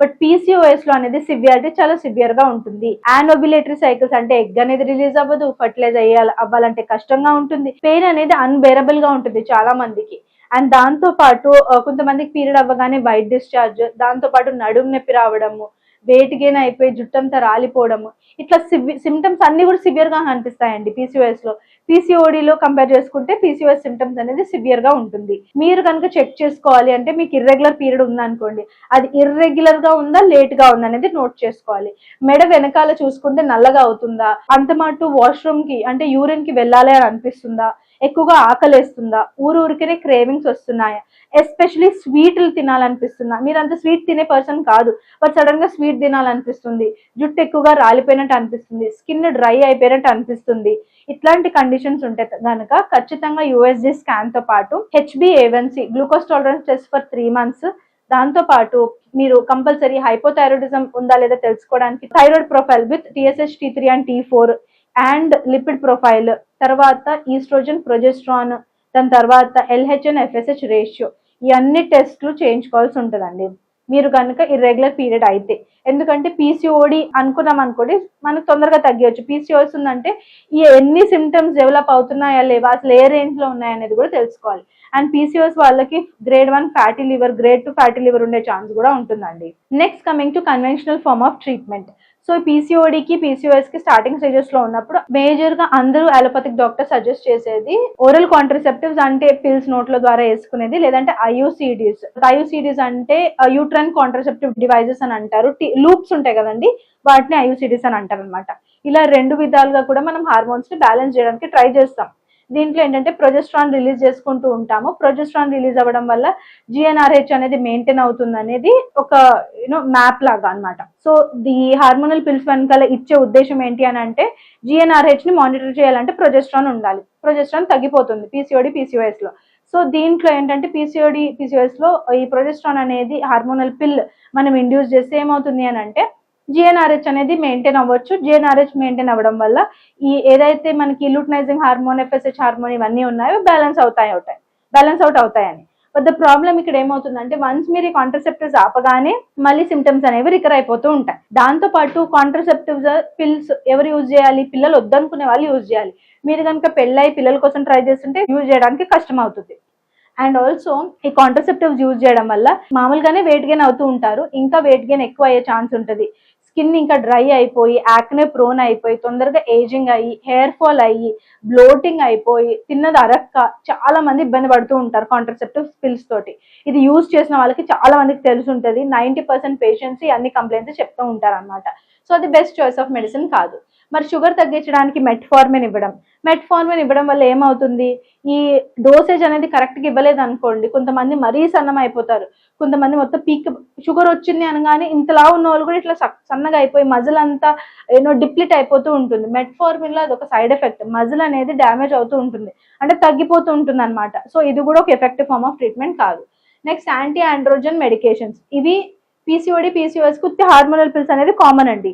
బట్ పీసీఓఎస్లో అనేది సివియారిటీ చాలా సివియర్గా ఉంటుంది. యానోబిలేటరీ సైకిల్స్ అంటే ఎగ్ అనేది రిలీజ్ అవ్వదు ఫర్టిలైజ్ అయ్యాలి అవ్వాలంటే కష్టంగా ఉంటుంది. పెయిన్ అనేది అన్బేరబుల్గా ఉంటుంది చాలా మందికి. అండ్ దాంతో పాటు కొంతమందికి పీరియడ్ అవ్వగానే వైట్ డిశ్చార్జ్ దాంతో పాటు నడుము నొప్పి రావడము వెయిట్ గెయిన్ అయిపోయి జుట్టంతా రాలిపోవడము. ఇట్లా సివి సిమ్టమ్స్ అన్ని కూడా సివియర్గా కనిపిస్తాయండి పీసీఓఎస్లో. పీసీఓడిలో కంపేర్ చేసుకుంటే పీసీఓఎస్ సిమ్టమ్స్ అనేది సివియర్గా ఉంటుంది. మీరు కనుక చెక్ చేసుకోవాలి అంటే మీకు ఇర్రెగ్యులర్ పీరియడ్ ఉందనుకోండి. అది ఇర్రెగ్యులర్గా ఉందా లేట్గా ఉందా అనేది నోట్ చేసుకోవాలి. మెడ వెనకాల చూసుకుంటే నల్లగా అవుతుందా? అంత మాటు వాష్రూమ్కి అంటే యూరిన్కి వెళ్ళాలి అని అనిపిస్తుందా? ఎక్కువగా ఆకలేస్తుందా? ఊరు క్రేవింగ్స్ వస్తున్నాయా? ఎస్పెషలీ స్వీట్లు తినాలనిపిస్తుందా? మీరు అంత స్వీట్ తినే పర్సన్ కాదు బట్ సడన్గా స్వీట్ తినాలనిపిస్తుంది. జుట్టు ఎక్కువగా రాలిపోయినట్టు అనిపిస్తుంది. స్కిన్ డ్రై అయిపోయినట్టు అనిపిస్తుంది. ఇట్లాంటి కండిషన్స్ ఉంటే కనుక ఖచ్చితంగా యూఎస్జీ స్కాన్తో పాటు హెచ్బిఏవన్సీ glucose tolerance test for three months. దాంతో పాటు మీరు కంపల్సరీ హైపోథైరాయిడిజం ఉందా లేదా తెలుసుకోవడానికి thyroid profile with TSH T three and T four and lipid profile తర్వాత ఈస్ట్రోజన్ ప్రొజెస్ట్రాన్ దాని తర్వాత ఎల్హెచ్ఎన్ ఎఫ్ఎస్హెచ్ రేషియో ఈ అన్ని టెస్ట్లు చేయించుకోవాల్సి ఉంటుందండి. మీరు కనుక ఇర్రెగ్యులర్ పీరియడ్ అయితే ఎందుకంటే పీసీఓడి అనుకున్నాం అనుకోండి మనకు తొందరగా తగ్గవచ్చు. పీసీఓఎస్ ఉందంటే ఈ ఎన్ని సిమ్టమ్స్ డెవలప్ అవుతున్నాయా లేవా అసలు ఏ రేంజ్లో ఉన్నాయనేది కూడా తెలుసుకోవాలి. అండ్ పీసీఓస్ వాళ్ళకి grade one fatty liver grade two fatty liver ఉండే ఛాన్స్ కూడా ఉంటుందండి. Next coming to conventional form of treatment so పీసీఓడికి పీసీఓఎస్కి స్టార్టింగ్ స్టేజెస్లో ఉన్నప్పుడు మేజర్గా అందరూ అలోపతిక్ డాక్టర్ సజెస్ట్ చేసేది ఓరల్ కాంట్రసెప్టివ్స్ అంటే పిల్స్ నోట్ల ద్వారా వేసుకునేది లేదంటే ఐయుసిడీస్ ఐయుసిడీస్ అంటే యూట్రన్ కాంట్రసెప్టివ్ డివైజెస్ అని అంటారు. లూప్స్ ఉంటాయి కదండి వాటిని ఐయుసిడీస్ అని అంటారు అనమాట ఇలా రెండు విధాలుగా కూడా మనం హార్మోన్స్ని బ్యాలెన్స్ చేయడానికి ట్రై చేస్తాం. దీంట్లో ఏంటంటే ప్రొజెస్ట్రాన్ రిలీజ్ చేసుకుంటూ ఉంటాము. ప్రొజెస్ట్రాన్ రిలీజ్ అవ్వడం వల్ల జిఎన్ఆర్హెచ్ అనేది మెయింటైన్ అవుతుంది అనేది ఒక యూనో మ్యాప్ లాగా అన్నమాట. సో ఈ హార్మోనల్ పిల్స్ వెనకాల ఇచ్చే ఉద్దేశం ఏంటి అని అంటే జిఎన్ఆర్హెచ్ని మానిటర్ చేయాలంటే ప్రొజెస్ట్రాన్ ఉండాలి. ప్రొజెస్ట్రాన్ తగ్గిపోతుంది పీసీఓడి పీసీఓఎస్లో. సో దీంట్లో ఏంటంటే పీసీఓడి పీసీఓఎస్లో ఈ ప్రొజెస్ట్రాన్ అనేది హార్మోనల్ పిల్ మనం ఇండ్యూస్ చేస్తే ఏమవుతుంది అని అంటే జిఎన్ఆర్హెచ్ అనేది మెయింటైన్ అవ్వచ్చు. జిఎన్ఆర్హెచ్ మెయింటైన్ అవ్వడం వల్ల ఈ ఏదైతే మనకి లూటనైజింగ్ హార్మోన్ ఎఫ్ఎస్హెచ్ హార్మోన్ ఇవన్నీ ఉన్నాయో బ్యాలెన్స్ అవుతాయి అవుతాయి. బ్యాలెన్స్ అవుట్ అవుతాయని. బట్ ద ప్రాబ్లం ఇక్కడ ఏమవుతుందంటే వన్స్ మీరు ఈ కాంట్రసెప్టివ్స్ ఆపగానే మళ్ళీ సిమ్టమ్స్ అనేవి రికర్ అయిపోతూ ఉంటాయి. దాంతో పాటు కాంట్రసెప్టివ్స్ పిల్స్ ఎవరు యూజ్ చేయాలి? పిల్లలు వద్దనుకునే వాళ్ళు యూజ్ చేయాలి. మీరు కనుక పెళ్ళై పిల్లల కోసం ట్రై చేస్తుంటే యూజ్ చేయడానికి కష్టం అవుతుంది. అండ్ ఆల్సో ఈ కాంట్రసెప్టివ్స్ యూజ్ చేయడం వల్ల మామూలుగానే వెయిట్ గెయిన్ అవుతూ ఉంటారు. ఇంకా వెయిట్ గెయిన్ ఎక్కువ అయ్యే ఛాన్స్ ఉంటుంది. స్కిన్ ఇంకా డ్రై అయిపోయి యాక్నే ప్రోన్ అయిపోయి తొందరగా ఏజింగ్ అయ్యి హెయిర్ ఫాల్ అయ్యి బ్లోటింగ్ అయిపోయి తిన్నది అరక్క చాలా మంది ఇబ్బంది పడుతూ ఉంటారు కాంట్రసెప్టివ్ పిల్స్ తోటి. ఇది యూజ్ చేసిన వాళ్ళకి చాలా మందికి తెలిసి ఉంటుంది నైంటీ పర్సెంట్ పేషెంట్స్ అన్ని కంప్లైంట్స్ చెప్తూ ఉంటారు అనమాట సో అది బెస్ట్ చాయిస్ ఆఫ్ మెడిసిన్ కాదు. మరి షుగర్ తగ్గించడానికి మెట్ఫార్మిన్ ఇవ్వడం. మెట్ఫార్మిన్ ఇవ్వడం వల్ల ఏమవుతుంది? ఈ డోసేజ్ అనేది కరెక్ట్గా ఇవ్వలేదు అనుకోండి కొంతమంది మరీ సన్నం అయిపోతారు కొంతమంది మొత్తం పీక్ షుగర్ వచ్చింది అనగానే ఇంతలా ఉన్న వాళ్ళు కూడా ఇట్లా సక్- సన్నగా అయిపోయి మజిల్ అంతా ఏదో డిప్లిట్ అయిపోతూ ఉంటుంది. మెట్ఫార్మిన్లో అది ఒక సైడ్ ఎఫెక్ట్ మజిల్ అనేది డ్యామేజ్ అవుతూ ఉంటుంది. అంటే తగ్గిపోతూ ఉంటుంది అనమాట సో ఇది కూడా ఒక ఎఫెక్టివ్ ఫార్మ్ ఆఫ్ ట్రీట్మెంట్ కాదు. నెక్స్ట్ యాంటీ ఆండ్రోజన్ మెడికేషన్స్ ఇవి పీసీఓడి పీసీఓఎస్ కుత్తి హార్మోనల్ పిల్స్ అనేది కామన్ అండి.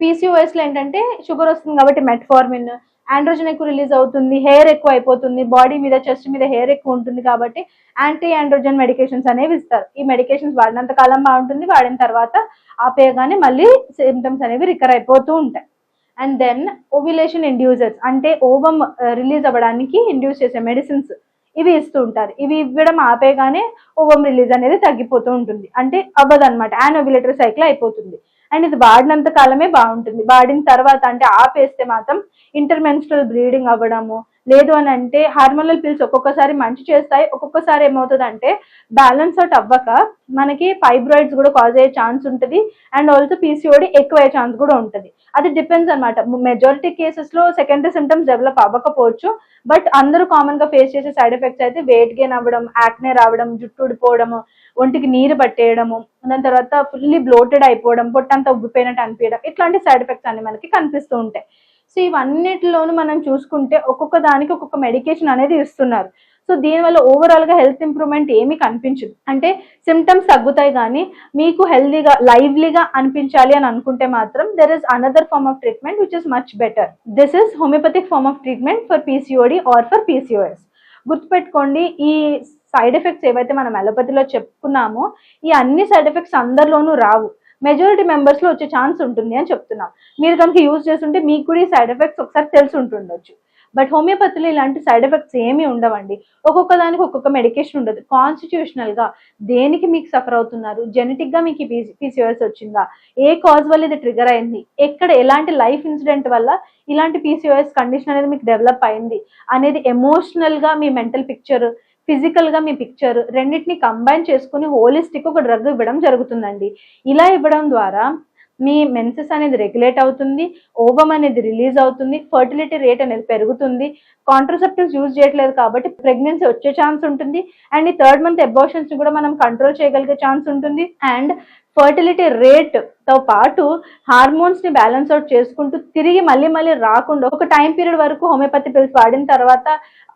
పీసీఓఎస్లో ఏంటంటే షుగర్ వస్తుంది కాబట్టి మెట్ఫార్మిన్ ఆండ్రోజన్ ఎక్కువ రిలీజ్ అవుతుంది హెయిర్ ఎక్కువ అయిపోతుంది బాడీ మీద చెస్ట్ మీద హెయిర్ ఎక్కువ ఉంటుంది కాబట్టి యాంటీ ఆండ్రోజన్ మెడికేషన్స్ అనేవి ఇస్తారు. ఈ మెడికేషన్స్ వాడినంత కాలం బాగుంటుంది వాడిన తర్వాత ఆపేయగానే మళ్ళీ సిమ్టమ్స్ అనేవి రికర్ అయిపోతూ ఉంటాయి. అండ్ దెన్ ఓవిలేషన్ ఇండ్యూజర్స్ అంటే ఓవం రిలీజ్ uh, అవ్వడానికి ఇండ్యూస్ చేసే మెడిసిన్స్ ఇవి ఇస్తూ ఉంటారు. ఇవి ఇవ్వడం ఆపేగానే ఓవం రిలీజ్ అనేది తగ్గిపోతూ ఉంటుంది. అంటే అవ్వదు అనమాట యానోవిలేటరీ సైకిల్ అయిపోతుంది. అండ్ ఇది వాడినంత కాలమే బాగుంటుంది. వాడిన తర్వాత అంటే ఆపేస్తే మాత్రం ఇంటర్మెన్స్ట్రల్ బ్లీడింగ్ అవ్వడము లేదు అని అంటే హార్మోనల్ పిల్స్ ఒక్కొక్కసారి మంచి చేస్తాయి ఒక్కొక్కసారి ఏమవుతుంది అంటే బ్యాలెన్స్ అవుట్ అవ్వక మనకి ఫైబ్రాయిడ్స్ కూడా కాజ్ అయ్యే ఛాన్స్ ఉంటుంది అండ్ ఆల్సో పీసీఓడి ఎక్కువ అయ్యే ఛాన్స్ కూడా ఉంటుంది. అది డిపెండ్స్ అనమాట మెజారిటీ కేసెస్లో సెకండరీ సిమ్టమ్స్ డెవలప్ అవ్వకపోవచ్చు బట్ అందరూ కామన్గా ఫేస్ చేసే సైడ్ ఎఫెక్ట్స్ అయితే వెయిట్ గెయిన్ అవ్వడం యాక్నే రావడం జుట్టు ఊడిపోవడము ఒంటికి నీరు పట్టేయడము దాని తర్వాత ఫుల్లీ బ్లోటెడ్ అయిపోవడం పొట్టంతా ఉబ్బిపోయినట్టు అనిపించడం ఇట్లాంటి సైడ్ ఎఫెక్ట్స్ అన్ని మనకి కనిపిస్తూ ఉంటాయి. సో ఇవన్నిటిలోనూ మనం చూసుకుంటే ఒక్కొక్క దానికి ఒక్కొక్క మెడికేషన్ అనేది ఇస్తున్నారు. సో దీనివల్ల ఓవరాల్గా హెల్త్ ఇంప్రూవ్మెంట్ ఏమీ కనిపించదు. అంటే సిమ్టమ్స్ తగ్గుతాయి కానీ మీకు హెల్దీగా లైవ్లీగా అనిపించాలి అని అనుకుంటే మాత్రం there is another form of treatment which is much better this is homeopathic form of treatment for PCOD or for PCOS గుర్తుపెట్టుకోండి ఈ సైడ్ ఎఫెక్ట్స్ ఏవైతే మనం అలోపతిలో చెప్పుకున్నామో ఈ అన్ని సైడ్ ఎఫెక్ట్స్ అందరిలోనూ రావు. మెజారిటీ మెంబర్స్లో వచ్చే ఛాన్స్ ఉంటుంది అని చెప్తున్నాం. మీరు కనుక యూజ్ చేస్తుంటే మీకు కూడా ఈ సైడ్ ఎఫెక్ట్స్ ఒకసారి తెలిసి ఉంటుండొచ్చు. బట్ హోమియోపతిలో ఇలాంటి సైడ్ ఎఫెక్ట్స్ ఏమీ ఉండవండి. ఒక్కొక్క దానికి ఒక్కొక్క మెడికేషన్ ఉండదు. కాన్స్టిట్యూషనల్గా దేనికి మీకు సఫర్ అవుతున్నారు? జెనెటిక్గా మీకు పీసీఓఎస్ వచ్చిందా? ఏ కాజ్ వల్ల ఇది ట్రిగర్ అయింది? ఎక్కడ ఎలాంటి లైఫ్ ఇన్సిడెంట్ వల్ల ఇలాంటి పీసీఓఎస్ కండిషన్ అనేది మీకు డెవలప్ అయింది? అనేది ఎమోషనల్గా మీ మెంటల్ పిక్చర్ ఫిజికల్గా మీ పిక్చర్ రెండింటిని కంబైన్ చేసుకుని హోలిస్టిక్ ఒక డ్రగ్ ఇవ్వడం జరుగుతుందండి. ఇలా ఇవ్వడం ద్వారా మీ మెన్సెస్ అనేది రెగ్యులేట్ అవుతుంది ఓబమ్ అనేది రిలీజ్ అవుతుంది ఫర్టిలిటీ రేట్ అనేది పెరుగుతుంది. కాంట్రసెప్టివ్స్ యూజ్ చేయట్లేదు కాబట్టి ప్రెగ్నెన్సీ వచ్చే ఛాన్స్ ఉంటుంది. అండ్ ఈ థర్డ్ మంత్ అబార్షన్స్ కూడా మనం కంట్రోల్ చేయగలిగే ఛాన్స్ ఉంటుంది. అండ్ ఫర్టిలిటీ రేట్తో పాటు హార్మోన్స్ని బ్యాలెన్స్ అవుట్ చేసుకుంటూ తిరిగి మళ్ళీ మళ్ళీ రాకుండా ఒక టైం పీరియడ్ వరకు హోమియోపతి పిల్స్ వాడిన తర్వాత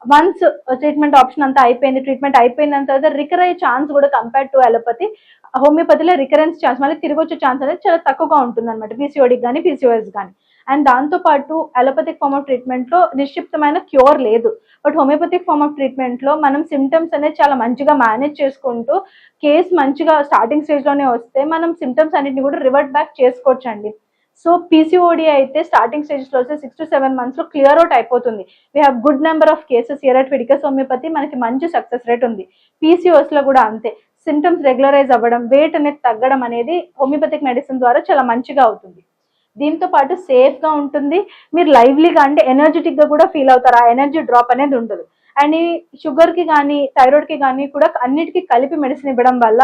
వన్స్ ట్రీట్మెంట్ ఆప్షన్ అంతా అయిపోయింది ట్రీట్మెంట్ అయిపోయిన తర్వాత రికర్ అయ్యే ఛాన్స్ కూడా కంపేర్ టు అలోపతి హోమియోపతిలో రికరెన్స్ ఛాన్స్ మళ్ళీ తిరిగి వచ్చే ఛాన్స్ అనేది చాలా తక్కువగా ఉంటుంది అనమాట పీసీఓడికి కానీ పీసీఓఎస్ కానీ అండ్ దాంతో పాటు అలోపతిక్ ఫార్మ్ ఆఫ్ ట్రీట్మెంట్లో నిక్షిప్తమైన నిశ్చిప్తమైన క్యూర్ లేదు బట్ హోమియోపతిక్ ఫార్మ్ ఆఫ్ ట్రీట్మెంట్లో మనం సిమ్టమ్స్ అనేది చాలా మంచిగా మేనేజ్ చేసుకుంటూ కేస్ మంచిగా స్టార్టింగ్ స్టేజ్లోనే వస్తే మనం సిమ్టమ్స్ అన్నిటిని కూడా రివర్ట్ బ్యాక్ చేసుకోవచ్చండి. సో పీసీఓడి అయితే స్టార్టింగ్ స్టేజెస్లో వస్తే సిక్స్ టు సెవెన్ మంత్స్లో క్లియర్ అవుట్ అయిపోతుంది. We have good number of cases here at Fiticus homeopathy మనకి మంచి సక్సెస్ రేట్ ఉంది. పీసీఓస్లో కూడా అంతే. సిమ్టమ్స్ రెగ్యులరైజ్ అవ్వడం వెయిట్ అనేది తగ్గడం అనేది హోమియోపతిక్ మెడిసిన్ ద్వారా చాలా మంచిగా అవుతుంది. దీంతో పాటు సేఫ్గా ఉంటుంది. మీరు లైవ్లీగా అంటే ఎనర్జెటిక్గా కూడా ఫీల్ అవుతారు. ఆ ఎనర్జీ డ్రాప్ అనేది ఉండదు. అండ్ ఈ షుగర్కి కానీ థైరాయిడ్కి కానీ కూడా అన్నిటికీ కలిపి మెడిసిన్ ఇవ్వడం వల్ల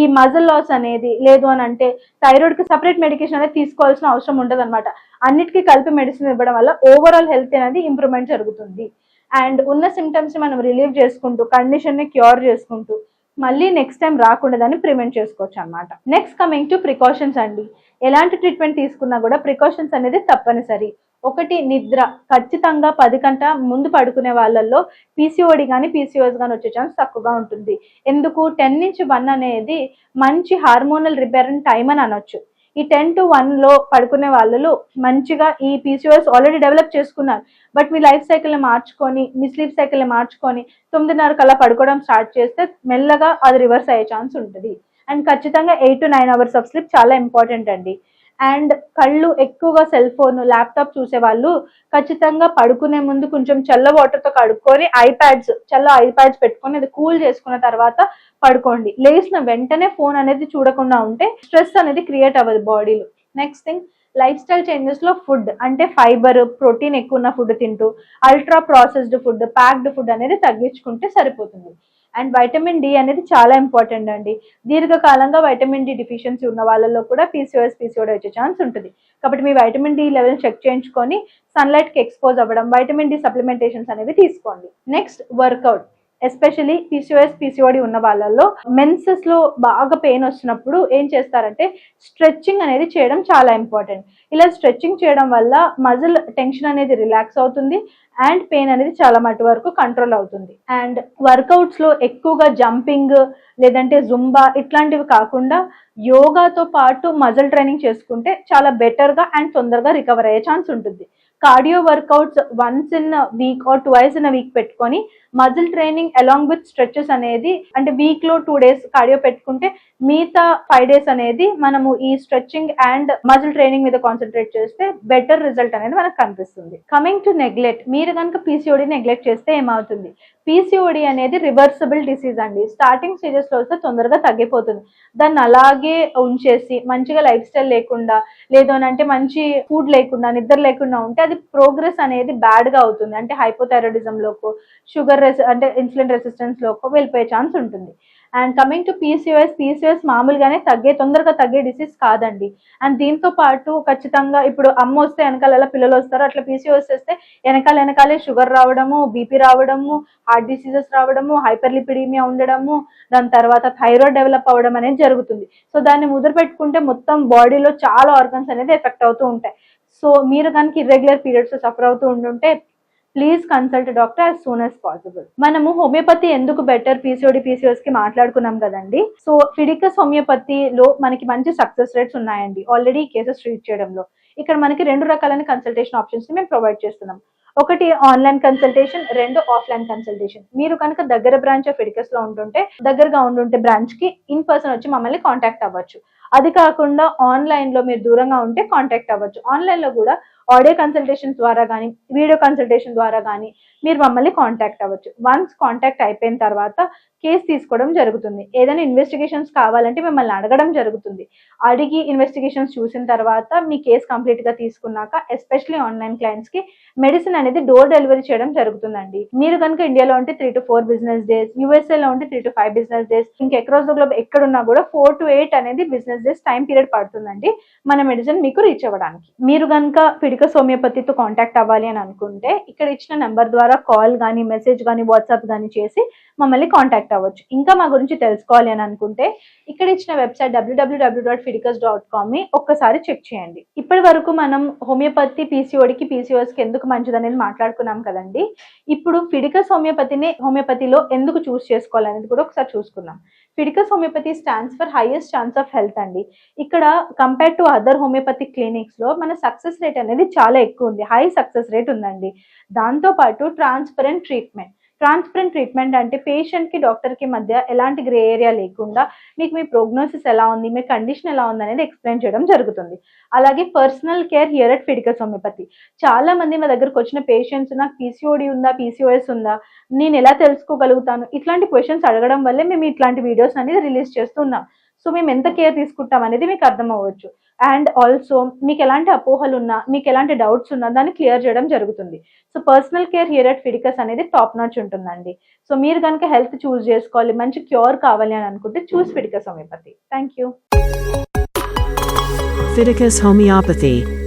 ఈ మజిల్ లాస్ అనేది లేదు అని అంటే థైరాయిడ్కి సపరేట్ మెడికేషన్ అనేది తీసుకోవాల్సిన అవసరం ఉండదు అనమాట అన్నిటికీ కలిపి మెడిసిన్ ఇవ్వడం వల్ల ఓవరాల్ హెల్త్ అనేది ఇంప్రూవ్మెంట్ జరుగుతుంది. అండ్ ఉన్న సిమ్టమ్స్ని మనం రిలీవ్ చేసుకుంటూ కండిషన్ని క్యూర్ చేసుకుంటూ మళ్ళీ నెక్స్ట్ టైం రాకుండా దాన్ని ప్రివెంట్ చేసుకోవచ్చు అనమాట నెక్స్ట్ కమింగ్ టు ప్రికాషన్స్ అండి. ఎలాంటి ట్రీట్మెంట్ తీసుకున్నా కూడా ప్రికాషన్స్ అనేది తప్పనిసరి. ఒకటి నిద్ర. ఖచ్చితంగా పది గంట ముందు పడుకునే వాళ్ళల్లో పీసీఓడి కానీ పీసీఓఎస్ కానీ వచ్చే ఛాన్స్ తక్కువగా ఉంటుంది. ఎందుకు? టెన్ నుంచి వన్ అనేది మంచి హార్మోనల్ రిపేర్ టైం అని అనొచ్చు. ఈ టెన్ టు వన్లో పడుకునే వాళ్ళలో మంచిగా ఈ పీసీఓఎస్ ఆల్రెడీ డెవలప్ చేసుకున్నారు. బట్ మీ లైఫ్ సైకిల్ని మార్చుకొని మీ స్లీప్ సైకిల్ని మార్చుకొని తొమ్మిదిన్నర అలా పడుకోవడం స్టార్ట్ చేస్తే మెల్లగా అది రివర్స్ అయ్యే ఛాన్స్ ఉంటుంది. అండ్ ఖచ్చితంగా eight to nine hours of sleep చాలా ఇంపార్టెంట్ అండి. అండ్ కళ్ళు ఎక్కువగా సెల్ ఫోన్ ల్యాప్టాప్ చూసే వాళ్ళు ఖచ్చితంగా పడుకునే ముందు కొంచెం చల్ల వాటర్తో కడుక్కొని ఐప్యాడ్స్ చల్ల ఐప్యాడ్స్ పెట్టుకొని అది కూల్ చేసుకున్న తర్వాత పడుకోండి. లేచిన వెంటనే ఫోన్ అనేది చూడకుండా ఉంటే స్ట్రెస్ అనేది క్రియేట్ అవ్వదు బాడీలో నెక్స్ట్ థింగ్ లైఫ్ స్టైల్ చేంజెస్లో ఫుడ్ అంటే ఫైబర్ ప్రోటీన్ ఎక్కువ ఉన్న ఫుడ్ తింటూ ultra processed food packed food అనేది తగ్గించుకుంటే సరిపోతుంది. అండ్ వైటమిన్ డి అనేది చాలా ఇంపార్టెంట్ అండి. దీర్ఘకాలంగా వైటమిన్ డి డిఫిషియన్సీ ఉన్న వాళ్ళలో కూడా పీసీఓఎస్ పీసీఓడి వచ్చే ఛాన్స్ ఉంటుంది. కాబట్టి మీ వైటమిన్ డి లెవెల్ చెక్ చేయించుకొని సన్లైట్కి ఎక్స్పోజ్ అవ్వడం వైటమిన్ డి సప్లిమెంటేషన్స్ అనేవి తీసుకోండి. Next workout. Especially PCOS PCOD ఉన్న వాళ్ళల్లో మెన్సెస్లో బాగా పెయిన్ వచ్చినప్పుడు ఏం చేస్తారంటే స్ట్రెచ్చింగ్ అనేది చేయడం చాలా ఇంపార్టెంట్. ఇలా స్ట్రెచ్చింగ్ చేయడం వల్ల మజిల్ టెన్షన్ అనేది రిలాక్స్ అవుతుంది అండ్ పెయిన్ అనేది చాలా మటు వరకు కంట్రోల్ అవుతుంది. అండ్ వర్కౌట్స్లో ఎక్కువగా జంపింగ్ లేదంటే జుంబా ఇట్లాంటివి కాకుండా యోగాతో పాటు మజిల్ ట్రైనింగ్ చేసుకుంటే చాలా బెటర్గా అండ్ తొందరగా రికవర్ అయ్యే ఛాన్స్ ఉంటుంది. Cardio workouts once in week or twice in week పెట్టుకొని muscle training along with stretches అనేది అంటే వీక్లో టూ డేస్ కార్డియో పెట్టుకుంటే మిగతా ఫైవ్ డేస్ అనేది మనము ఈ స్ట్రెచ్చింగ్ అండ్ మజిల్ ట్రైనింగ్ మీద కాన్సన్ట్రేట్ చేస్తే బెటర్ రిజల్ట్ అనేది మనకు కనిపిస్తుంది. కమింగ్ టు నెగ్లెక్ట్ మీరు కనుక పీసీఓడి నెగ్లెక్ట్ చేస్తే ఏమవుతుంది? పీసీఓడి అనేది రివర్సిబుల్ డిసీజ్ అండి. స్టార్టింగ్ స్టేజెస్లో వస్తే తొందరగా తగ్గిపోతుంది. దాన్ని అలాగే ఉంచేసి మంచిగా లైఫ్ స్టైల్ లేకుండా లేదు అని అంటే మంచి ఫుడ్ లేకుండా నిద్ర లేకుండా ఉంటే అది ప్రోగ్రెస్ అనేది బ్యాడ్గా అవుతుంది. అంటే హైపోథైరాయిడిజం లోకో షుగర్ రెసి అంటే ఇన్సులిన్ రెసిస్టెన్స్ లోకో వెళ్ళిపోయే ఛాన్స్ ఉంటుంది. And coming to PCS PCS మామూలుగానే తగ్గే తొందరగా తగ్గే డిసీజ్ కాదండి. అండ్ దీంతో పాటు ఖచ్చితంగా ఇప్పుడు అమ్మ వస్తే వెనకాల ఎలా పిల్లలు వస్తారు. అట్లా పీసీఎస్ వస్తే వెనకాల వెనకాలే షుగర్ రావడము బీపీ రావడము హార్ట్ డిసీజెస్ రావడము హైపర్ లిపిడీమియా ఉండడము దాని తర్వాత థైరాయిడ్ డెవలప్ అవ్వడం అనేది జరుగుతుంది. సో దాన్ని ముద్ర పెట్టుకుంటే మొత్తం బాడీలో చాలా ఆర్గన్స్ అనేది ఎఫెక్ట్ అవుతూ ఉంటాయి. సో మీరు కనుక ఇర్రెగ్యులర్ పీరియడ్స్ సఫర్ అవుతూ ఉండుంటే please consult doctor as soon as possible మనము హోమియోపతి ఎందుకు బెటర్ పీసీఓడి పీసీఓఎస్కి మాట్లాడుకున్నాం కదండి. సో ఫిడికస్ హోమియోపతిలో మనకి మంచి సక్సెస్ రేట్స్ ఉన్నాయండి. ఆల్రెడీ కేసెస్ ట్రీట్ చేయడంలో. ఇక్కడ మనకి రెండు రకాలైన కన్సల్టేషన్ ఆప్షన్స్ని మేము ప్రొవైడ్ చేస్తున్నాం. ఒకటి ఆన్లైన్ కన్సల్టేషన్ రెండు ఆఫ్లైన్ కన్సల్టేషన్ మీరు కనుక దగ్గర బ్రాంచ్ ఆఫ్ ఎడికస్లో ఉంటుంటే దగ్గరగా ఉండుంటే బ్రాంచ్కి ఇన్ పర్సన్ వచ్చి మమ్మల్ని కాంటాక్ట్ అవ్వచ్చు. అది కాకుండా ఆన్లైన్లో మీరు దూరంగా ఉంటే కాంటాక్ట్ అవ్వచ్చు. ఆన్లైన్లో కూడా ఆడియో కన్సల్టేషన్ ద్వారా కానీ వీడియో కన్సల్టేషన్ ద్వారా కానీ మీరు మమ్మల్ని కాంటాక్ట్ అవ్వచ్చు. వన్స్ కాంటాక్ట్ అయిపోయిన తర్వాత కేసు తీసుకోవడం జరుగుతుంది. ఏదైనా ఇన్వెస్టిగేషన్స్ కావాలంటే మిమ్మల్ని అడగడం జరుగుతుంది. అడిగి ఇన్వెస్టిగేషన్స్ చూసిన తర్వాత మీ కేసు కంప్లీట్గా తీసుకున్నాక ఎస్పెషలీ ఆన్లైన్ క్లయింట్స్కి మెడిసిన్ అనేది డోర్ డెలివరీ చేయడం జరుగుతుందండి. మీరు కనుక ఇండియాలో ఉంటే three to four business days USA లో ఉంటే three to five business days ఇంకా అక్రాస్ ద గ్లోబ్ ఎక్కడున్నా కూడా ఫోర్ టు ఎయిట్ అనేది బిజినెస్ డేస్ టైం పీరియడ్ పడుతుందండి మన మెడిసిన్ మీకు రీచ్ అవ్వడానికి. మీరు కనుక ఫిడికస్ హోమియోపతితో కాంటాక్ట్ అవ్వాలి అని అనుకుంటే ఇక్కడ ఇచ్చిన నెంబర్ ద్వారా కాల్ కానీ మెసేజ్ కానీ వాట్సాప్ కానీ చేసి మమ్మల్ని కాంటాక్ట్ అవ్వచ్చు. ఇంకా మా గురించి తెలుసుకోవాలి అని అనుకుంటే ఇక్కడ ఇచ్చిన వెబ్సైట్ డబ్ల్యూడబ్ల్యూడబ్ల్యూ డాట్ ఫిడికస్ డాట్ కామ్ ఒక్కసారి చెక్ చేయండి. ఇప్పటి వరకు మనం హోమియోపతి పీసీఓడికి పీసీఓస్కి ఎందుకు మంచిది అనేది మాట్లాడుకున్నాం కదండి. ఇప్పుడు ఫిడికస్ హోమియోపతిని హోమియోపతిలో ఎందుకు చూస్ చేసుకోవాలనేది కూడా ఒకసారి చూసుకుందాం. Fidicus homeopathy stands for highest chance of health అండి. ఇక్కడ కంపేర్ టు అదర్ హోమియోపతి క్లినిక్స్లో మన సక్సెస్ రేట్ అనేది చాలా ఎక్కువ ఉంది. హై సక్సెస్ రేట్ ఉందండి. దాంతో పాటు ట్రాన్స్పరెంట్ ట్రీట్మెంట్ ట్రాన్స్పరెంట్ ట్రీట్మెంట్ అంటే పేషెంట్కి డాక్టర్కి మధ్య ఎలాంటి గ్రే ఏరియా లేకుండా మీకు మీ ప్రోగ్నోసిస్ ఎలా ఉంది మీ కండిషన్ ఎలా ఉంది అనేది ఎక్స్ప్లెయిన్ చేయడం జరుగుతుంది. అలాగే personal care here at Fiticus homeopathy చాలా మంది మా దగ్గరకు వచ్చిన పేషెంట్స్ నాకు పీసీఓడి ఉందా పీసీఓఎస్ ఉందా నేను ఎలా తెలుసుకోగలుగుతాను? ఇట్లాంటి క్వశ్చన్స్ అడగడం వల్లే మేము ఇట్లాంటి వీడియోస్ అనేది రిలీజ్ చేస్తున్నాం సో మేము ఎంత కేర్ తీసుకుంటాం అనేది మీకు అర్థం అవ్వచ్చు అండ్ ఆల్సో మీకు ఎలాంటి అపోహలు ఉన్నా మీకు ఎలాంటి డౌట్స్ ఉన్నా దాన్ని క్లియర్ చేయడం జరుగుతుంది. So personal care here at Fiticus అనేది టాప్ నాచ్ ఉంటుందండి. సో మీరు కనుక హెల్త్ చూస్ చేసుకోవాలి మంచి క్యూర్ కావాలి అని అనుకుంటే choose Fiticus homeopathy thank you Fiticus Homeopathy.